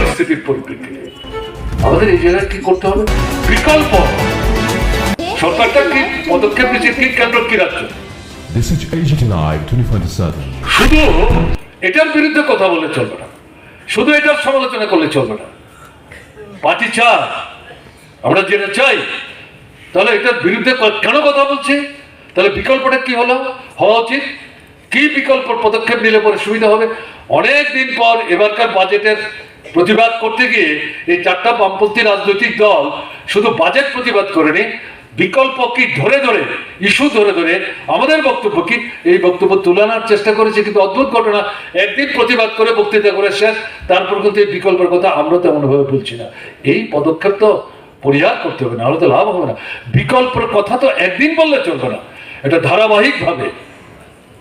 পরিস্থিতির পরিপ্রেক্ষিতে আমাদের এই জায়গায় কি করতে হবে? বিকল্প। সরকারটা কি পদক্ষেপ নিচ্ছে কি কেন্দ্র কি রাজ্য? This is AGT Live 2047. শুধু এটার বিরুদ্ধে কথা বললে চলবে না। শুধু এটার সমালোচনা করলে চলবে না। পার্টি চায় আমরা যেটা চাই। তাহলে এটার বিরুদ্ধে কেন কথা বলছি? তাহলে বিকল্পটা কি হলো? হওয়া উচিত। কি বিকল্প পদক্ষেপ নিলে পরে সুবিধা হবে? অনেক দিন পর এবারকার বাজেটের প্রতিবাদ করতে গিয়ে এই চারটা বামপন্থী রাজনৈতিক দল শুধু বাজেট প্রতিবাদ করেনি, বিকল্প কি ধরে ধরে, ইস্যু ধরে ধরে আমাদের বক্তব্য কি? এই বক্তব্য তুলে আনার চেষ্টা করেছে কিন্তু অদ্ভুত ঘটনা, একদিন প্রতিবাদ করে বক্তৃতা করে শেষ, তারপর কিন্তু এই বিকল্পের কথা আমরা তেমন ভাবে বলছি না। এই পদক্ষেপ তো পরিহার করতে হবে না হলে তো লাভ হবে না। বিকল্পের কথা তো একদিন বললে চলবে না। এটা ধারাবাহিকভাবে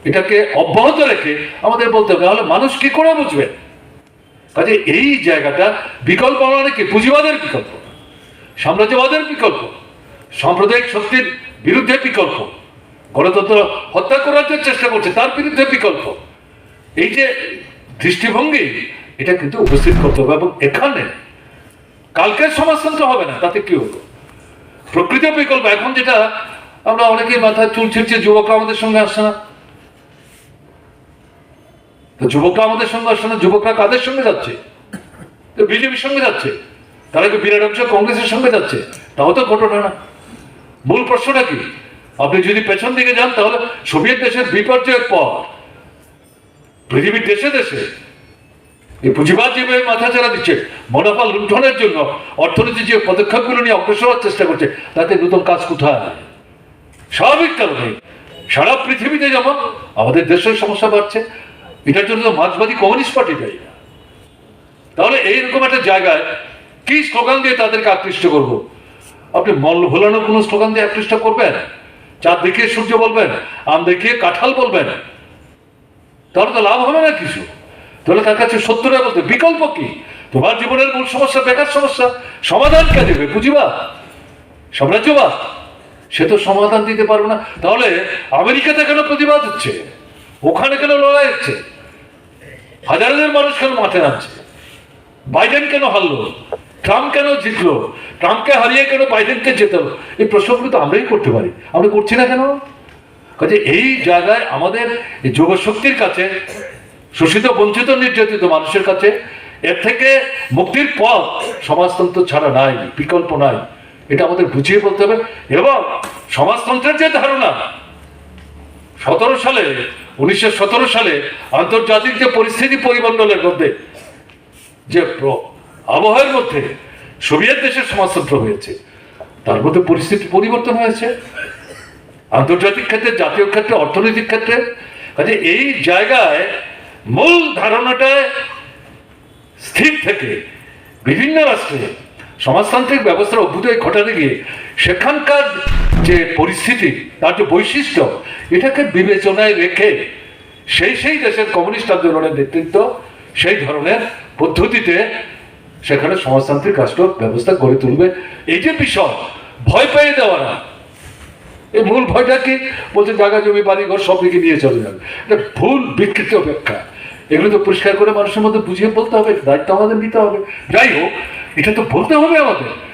এটাকে অব্যাহত রেখে আমাদের বলতে হবে, নাহলে মানুষ কি করে বুঝবে? কাজে এই জায়গাটা বিকল্প মানে কি পুঁজিবাদের বিকল্প? সাম্রাজ্যবাদের বিকল্প? সাম্প্রদায়িক শক্তির বিরুদ্ধে বিকল্প? গণতন্ত্র হত্যা করার যে চেষ্টা করছে, তার বিরুদ্ধে বিকল্প? এই যে দৃষ্টিভঙ্গি, এটা কিন্তু উপস্থিত করতে হবে এবং এখানে কালকের সমাজতন্ত্র হবে না, তাতে কি হলো? প্রকৃত বিকল্প, এখন যেটা আমরা অনেকেই মাথায় চুল ছিঁড়ছে, যুবকরা আমাদের সঙ্গে আসছে না। যুবকরা আমাদের সঙ্গে আসছে না, যুবকরা কাদের সঙ্গে যাচ্ছে? বিজেপির সঙ্গে যাচ্ছে। তারা কি বিরাট অংশ কংগ্রেসের সঙ্গে যাচ্ছে? তাও তো ঘটনা না। মূল প্রশ্নটা কি? আপনি যদি পেছন দিকে যান, তাহলে সোভিয়েত দেশের বিপর্যয়ের পর পৃথিবীর দেশে দেশে এই পুঁজিবাদ যেভাবে মাথা চারা দিচ্ছে, মুনাফা লুণ্ঠনের জন্য অর্থনীতি যে পদক্ষেপগুলো নিয়ে অগ্রসর হওয়ার চেষ্টা করছে, তাতে নতুন কাজ কোথায়? স্বাভাবিক কারণে সারা পৃথিবীতে যেমন আমাদের দেশের সমস্যা বাড়ছে এটার জন্য তো মার্ক্সবাদী কমিউনিস্ট পার্টি দায়ী না। তাহলে এইরকম একটা জায়গায় কি স্লোগান দিয়ে তাদেরকে আকৃষ্ট করব? আপনি মল্ল ভোলানোর কোনো স্লোগান দিয়ে আকৃষ্ট করবেন? চাঁদ দেখিয়ে সূর্য বলবেন, আম দেখিয়ে কাঁঠাল বলবেন? তাহলে তো লাভ হবে না কিছু। তাহলে তার কাছে সত্যটা বলতে বিকল্প কি? তোমার জীবনের মূল সমস্যা বেকার সমস্যা। সমাধান কে দেবে, বুঝিবা? সাম্রাজ্যবাদ। সে তো সমাধান দিতে পারবে না। তাহলে আমেরিকাতে কেন প্রতিবাদ হচ্ছে? ওখানে কেন লড়াই হচ্ছে? হাজার হাজার মানুষ কেন মাঠে নামছে বাইডেন কেন হারলো? ট্রাম্প কেন জিতলো? ট্রাম্পকে হারিয়ে কেন বাইডেনকে জেতালো এই প্রশ্নগুলো তো আমরাই করতে পারি। আমরা করছি না কেন? কাজে এই জায়গায় আমাদের যোগশক্তির কাছে, শোষিত, বঞ্চিত, নির্যাতিত মানুষের কাছে এর থেকে মুক্তির পথ সমাজতন্ত্র ছাড়া নাই, বিকল্প নাই। এটা আমাদের বুঝিয়ে বলতে হবে। এবং সমাজতন্ত্রের যে ধারণা, সতেরো সালে উনিশশো সতেরো সালে আন্তর্জাতিক যে পরিস্থিতি পরিমণ্ডলের মধ্যে যে আবহাওয়ার মধ্যে সোভিয়েত দেশের সমাজতন্ত্র হয়েছে, তার মধ্যে পরিস্থিতি পরিবর্তন হয়েছে। আন্তর্জাতিক ক্ষেত্রে, জাতীয় ক্ষেত্রে, অর্থনৈতিক ক্ষেত্রে, কাজে এই জায়গায় মূল ধারণাটায় স্থির থেকে বিভিন্ন রাষ্ট্রে সমাজতান্ত্রিক ব্যবস্থার অভ্যুদয় ঘটাতে গিয়ে সেখানকার যে পরিস্থিতি, তার যে বৈশিষ্ট্য, এটাকে বিবেচনায় রেখে সেই সেই দেশের কমিউনিস্ট আন্দোলনের নেতৃত্ব, সেই ধরনের পদ্ধতিতে সেখানে সমাজতান্ত্রিক রাষ্ট্র ব্যবস্থা গড়ে তুলবে। এই যে বিষয়, ভয় পেয়ে দেওয়া না এই মূল ভয়টা কি? বলছে, জায়গা, জমি, বাড়ি, ঘর সব দিকে নিয়ে চলে যাবে। এটা ভুল বিকৃত অপেক্ষা। এগুলো তো পরিষ্কার করে মানুষের মধ্যে বুঝিয়ে বলতে হবে, দায়িত্ব আমাদের নিতে হবে। যাই হোক, এটা তো বলতে হবে আমাদের।